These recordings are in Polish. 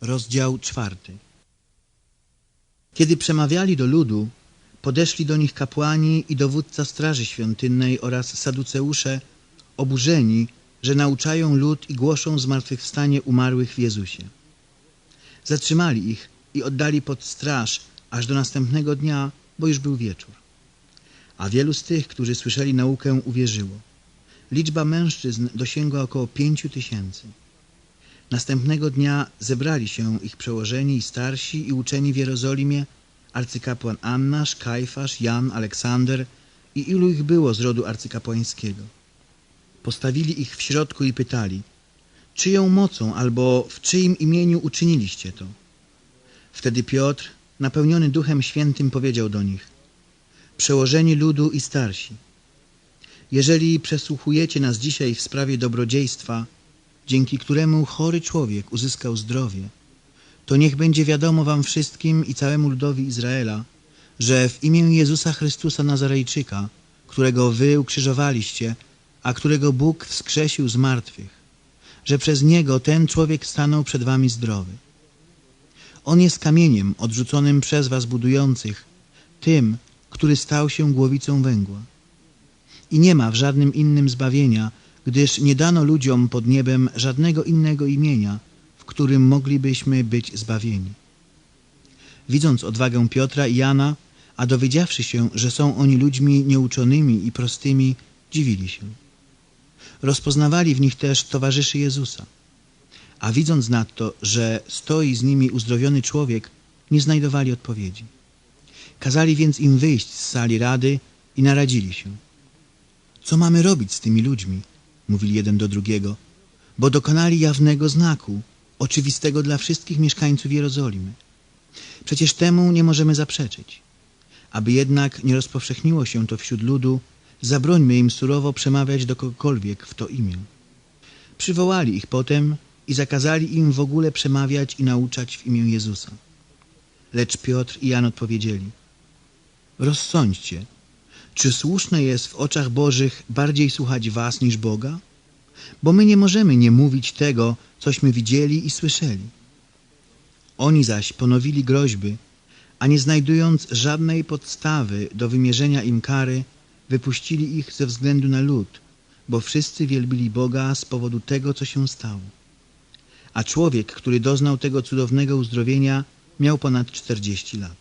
Rozdział czwarty Kiedy przemawiali do ludu, podeszli do nich kapłani i dowódca straży świątynnej oraz saduceusze, oburzeni, że nauczają lud i głoszą zmartwychwstanie umarłych w Jezusie. Zatrzymali ich i oddali pod straż aż do następnego dnia, bo już był wieczór. A wielu z tych, którzy słyszeli naukę, uwierzyło. Liczba mężczyzn dosięgła około pięciu tysięcy. Następnego dnia zebrali się ich przełożeni i starsi i uczeni w Jerozolimie, arcykapłan Annasz, Kajfasz, Jan, Aleksander i ilu ich było z rodu arcykapłańskiego. Postawili ich w środku i pytali, czyją mocą albo w czyim imieniu uczyniliście to? Wtedy Piotr, napełniony Duchem Świętym, powiedział do nich, przełożeni ludu i starsi, jeżeli przesłuchujecie nas dzisiaj w sprawie dobrodziejstwa, dzięki któremu chory człowiek uzyskał zdrowie, to niech będzie wiadomo wam wszystkim i całemu ludowi Izraela, że w imię Jezusa Chrystusa Nazarejczyka, którego wy ukrzyżowaliście, a którego Bóg wskrzesił z martwych, że przez Niego ten człowiek stanął przed wami zdrowy. On jest kamieniem odrzuconym przez was budujących, tym, który stał się głowicą węgła. I nie ma w żadnym innym zbawienia, gdyż nie dano ludziom pod niebem żadnego innego imienia, w którym moglibyśmy być zbawieni. Widząc odwagę Piotra i Jana, a dowiedziawszy się, że są oni ludźmi nieuczonymi i prostymi, dziwili się. Rozpoznawali w nich też towarzyszy Jezusa. A widząc nadto, że stoi z nimi uzdrowiony człowiek, nie znajdowali odpowiedzi. Kazali więc im wyjść z sali rady i naradzili się. Co mamy robić z tymi ludźmi? Mówili jeden do drugiego, bo dokonali jawnego znaku, oczywistego dla wszystkich mieszkańców Jerozolimy. Przecież temu nie możemy zaprzeczyć. Aby jednak nie rozpowszechniło się to wśród ludu, zabrońmy im surowo przemawiać do kogokolwiek w to imię. Przywołali ich potem i zakazali im w ogóle przemawiać i nauczać w imię Jezusa. Lecz Piotr i Jan odpowiedzieli, rozsądźcie, czy słuszne jest w oczach Bożych bardziej słuchać was niż Boga? Bo my nie możemy nie mówić tego, cośmy widzieli i słyszeli. Oni zaś ponowili groźby, a nie znajdując żadnej podstawy do wymierzenia im kary, wypuścili ich ze względu na lud, bo wszyscy wielbili Boga z powodu tego, co się stało. A człowiek, który doznał tego cudownego uzdrowienia, miał ponad czterdzieści lat.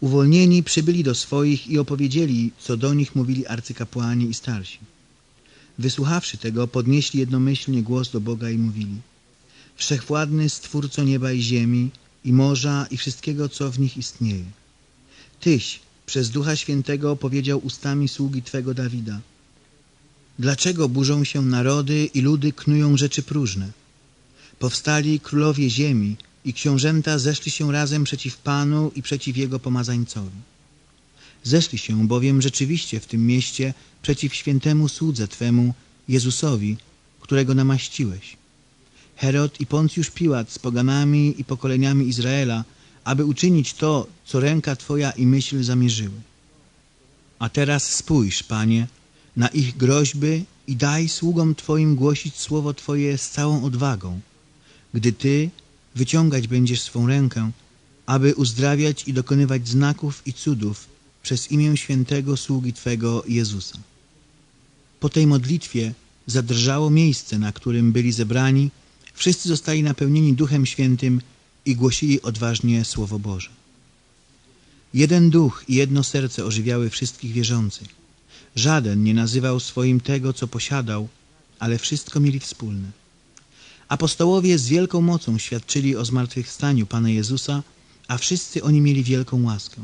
Uwolnieni przybyli do swoich i opowiedzieli, co do nich mówili arcykapłani i starsi. Wysłuchawszy tego, podnieśli jednomyślnie głos do Boga i mówili Wszechwładny Stwórco nieba i ziemi, i morza, i wszystkiego, co w nich istnieje. Tyś przez Ducha Świętego powiedział ustami sługi Twego Dawida Dlaczego burzą się narody i ludy knują rzeczy próżne? Powstali królowie ziemi i książęta zeszli się razem przeciw Panu i przeciw Jego pomazańcowi. Zeszli się bowiem rzeczywiście w tym mieście przeciw świętemu słudze Twemu, Jezusowi, którego namaściłeś. Herod i Poncjusz Piłat z poganami i pokoleniami Izraela, aby uczynić to, co ręka Twoja i myśl zamierzyły. A teraz spójrz, Panie, na ich groźby i daj sługom Twoim głosić słowo Twoje z całą odwagą, gdy Ty wyciągać będziesz swą rękę, aby uzdrawiać i dokonywać znaków i cudów przez imię świętego sługi Twego Jezusa. Po tej modlitwie zadrżało miejsce, na którym byli zebrani, wszyscy zostali napełnieni Duchem Świętym i głosili odważnie Słowo Boże. Jeden duch i jedno serce ożywiały wszystkich wierzących. Żaden nie nazywał swoim tego, co posiadał, ale wszystko mieli wspólne. Apostołowie z wielką mocą świadczyli o zmartwychwstaniu Pana Jezusa, a wszyscy oni mieli wielką łaskę.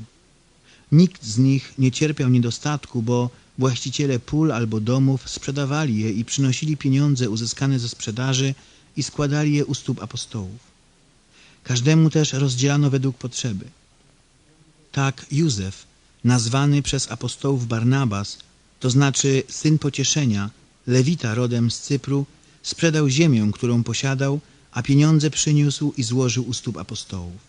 Nikt z nich nie cierpiał niedostatku, bo właściciele pól albo domów sprzedawali je i przynosili pieniądze uzyskane ze sprzedaży i składali je u stóp apostołów. Każdemu też rozdzielano według potrzeby. Tak Józef, nazwany przez apostołów Barnabas, to znaczy syn pocieszenia, lewita rodem z Cypru, sprzedał ziemię, którą posiadał, a pieniądze przyniósł i złożył u stóp apostołów.